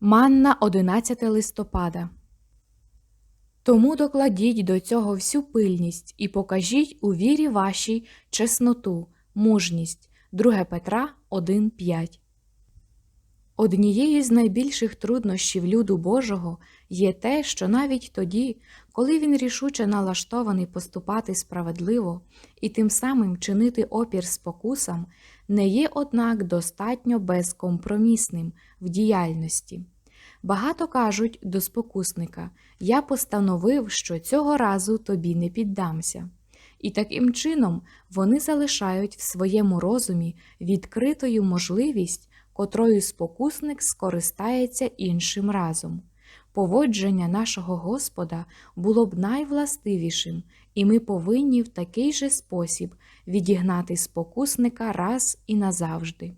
Манна 11 листопада. Тому докладіть до цього всю пильність і покажіть у вірі вашій чесноту, мужність. 2 Петра 1.5 Однією з найбільших труднощів люду Божого є те, що навіть тоді, коли він рішуче налаштований поступати справедливо і тим самим чинити опір спокусам, не є, однак, достатньо безкомпромісним в діяльності. Багато кажуть до спокусника Я постановив, що цього разу тобі не піддамся. І таким чином вони залишають в своєму розумі відкритою можливість, котрою спокусник скористається іншим разом. Поводження нашого Господа було б найвластивішим, і ми повинні в такий же спосіб відігнати спокусника раз і назавжди.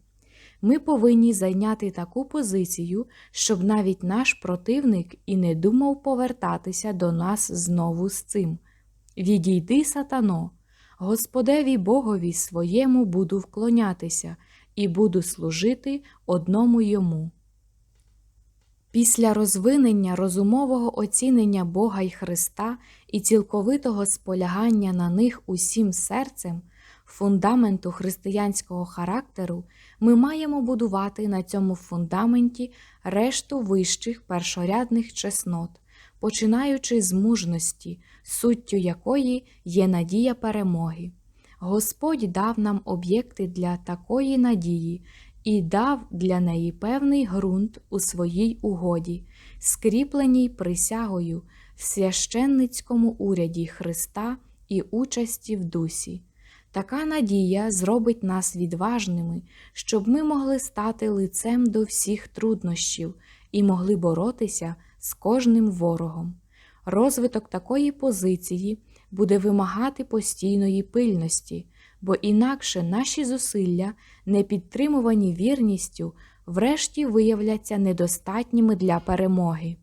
Ми повинні зайняти таку позицію, щоб навіть наш противник і не думав повертатися до нас знову з цим. Відійди, сатано, Господеві Богові своєму буду вклонятися і буду служити одному йому. Після розвинення розумового оцінення Бога й Христа і цілковитого сполягання на них усім серцем, фундаменту християнського характеру, ми маємо будувати на цьому фундаменті решту вищих першорядних чеснот, починаючи з мужності, суттю якої є надія перемоги. Господь дав нам об'єкти для такої надії і дав для неї певний ґрунт у своїй угоді, скріпленій присягою в священницькому уряді Христа і участі в дусі. Така надія зробить нас відважними, щоб ми могли стати лицем до всіх труднощів і могли боротися з кожним ворогом. Розвиток такої позиції буде вимагати постійної пильності, бо інакше наші зусилля, не підтримувані вірністю, врешті виявляться недостатніми для перемоги.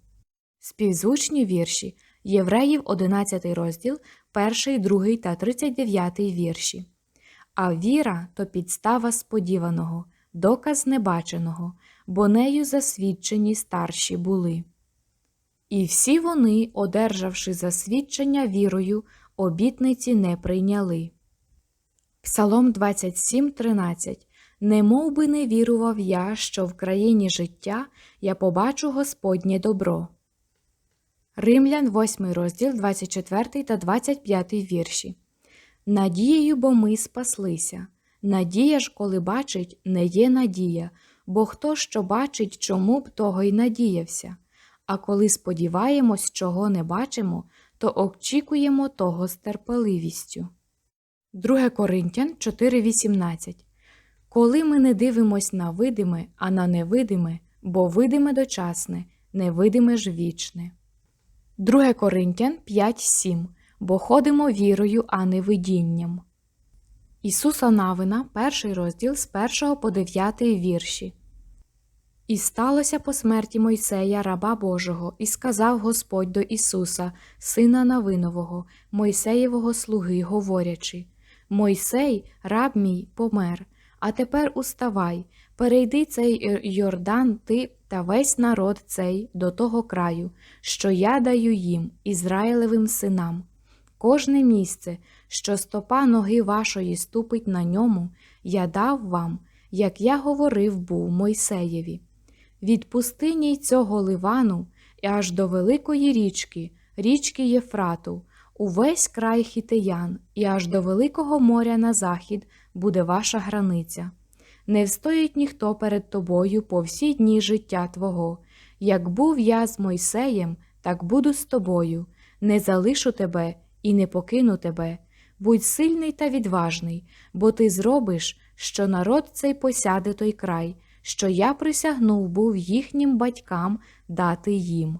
Співзвучні вірші Євреїв 11 розділ, 1, 2 та 39 вірші. А віра то підстава сподіваного, доказ небаченого, бо нею засвідчені старші були. І всі вони, одержавши засвідчення вірою, обітниці не прийняли. Псалом 27.13 Не мов би не вірував я, що в країні життя я побачу Господнє добро. Римлян 8 розділ 24 та 25 вірші. Надією, бо ми спаслися. Надія ж, коли бачить, не є надія, бо хто що бачить, чому б того й надіявся. А коли сподіваємось, чого не бачимо, то очікуємо того з терпеливістю. 2 Коринтян 4.18 Коли ми не дивимось на видиме, а на невидиме, бо видиме дочасне, невидиме ж вічне. 2 Коринтян 5.7 Бо ходимо вірою, а не видінням. Ісуса Навина, перший розділ з 1 по 9 вірші. І сталося по смерті Мойсея, раба Божого, і сказав Господь до Ісуса, сина Навинового, Мойсеєвого слуги, говорячи Мойсей, раб мій, помер, а тепер уставай, перейди цей Йордан, ти та весь народ цей до того краю, що я даю їм, Ізраїлевим синам. Кожне місце, що стопа ноги вашої ступить на ньому, я дав вам, як я говорив був Мойсеєві. Від пустині й цього ливану і аж до великої річки, річки Єфрату, увесь край хітеян, і аж до Великого моря на захід буде ваша границя. Не встоїть ніхто перед тобою по всі дні життя Твого. Як був я з Мойсеєм, так буду з тобою, не залишу тебе і не покину тебе. Будь сильний та відважний, бо ти зробиш, що народ цей посяде той край, що я присягнув був їхнім батькам дати їм.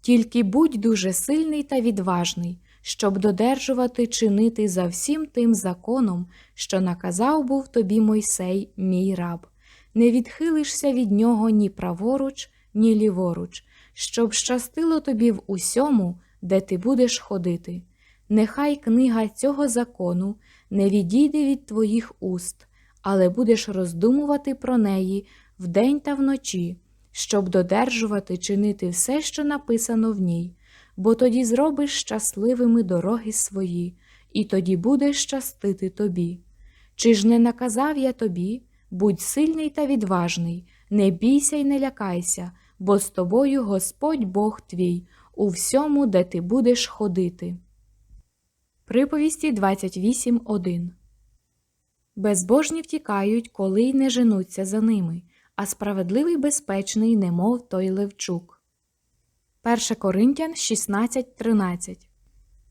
Тільки будь дуже сильний та відважний, щоб додержувати чинити за всім тим законом, що наказав був тобі Мойсей, мій раб, не відхилишся від нього ні праворуч, ні ліворуч, щоб щастило тобі в усьому, де ти будеш ходити. Нехай книга цього закону не відійде від твоїх уст, але будеш роздумувати про неї вдень та вночі, щоб додержувати чинити все, що написано в ній, бо тоді зробиш щасливими дороги свої, і тоді буде щастити тобі. Чи ж не наказав я тобі? Будь сильний та відважний, не бійся й не лякайся, бо з тобою Господь Бог твій у всьому, де ти будеш ходити. Приповісті 28.1 Безбожні втікають, коли й не женуться за ними, а справедливий безпечний, немов той левчук. 1 Коринтян 16.13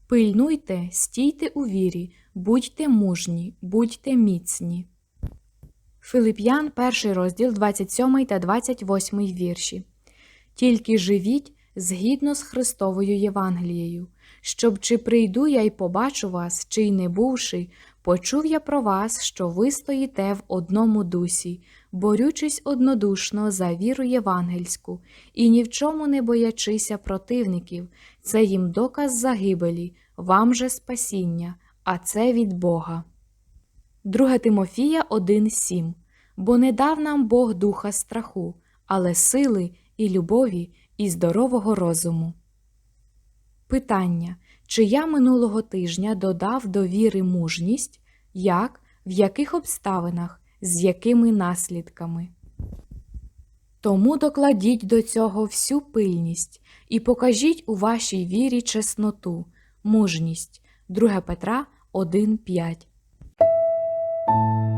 Пильнуйте, стійте у вірі, будьте мужні, будьте міцні. Филип'ян, 1 розділ 27 та 28 вірші. Тільки живіть згідно з Христовою Євангелією, щоб чи прийду я й побачу вас, чи й не бувши, почув я про вас, що ви стоїте в одному дусі, борючись однодушно за віру євангельську, і ні в чому не боячися противників, це їм доказ загибелі, вам же спасіння, а це від Бога. 2 Тимофія 1.7 Бо не дав нам Бог духа страху, але сили і любові, і здорового розуму. Питання. Чи я минулого тижня додав до віри мужність? Як, в яких обставинах, з якими наслідками? Тому докладіть до цього всю пильність і покажіть у вашій вірі чесноту, мужність. 2 Петра 1.5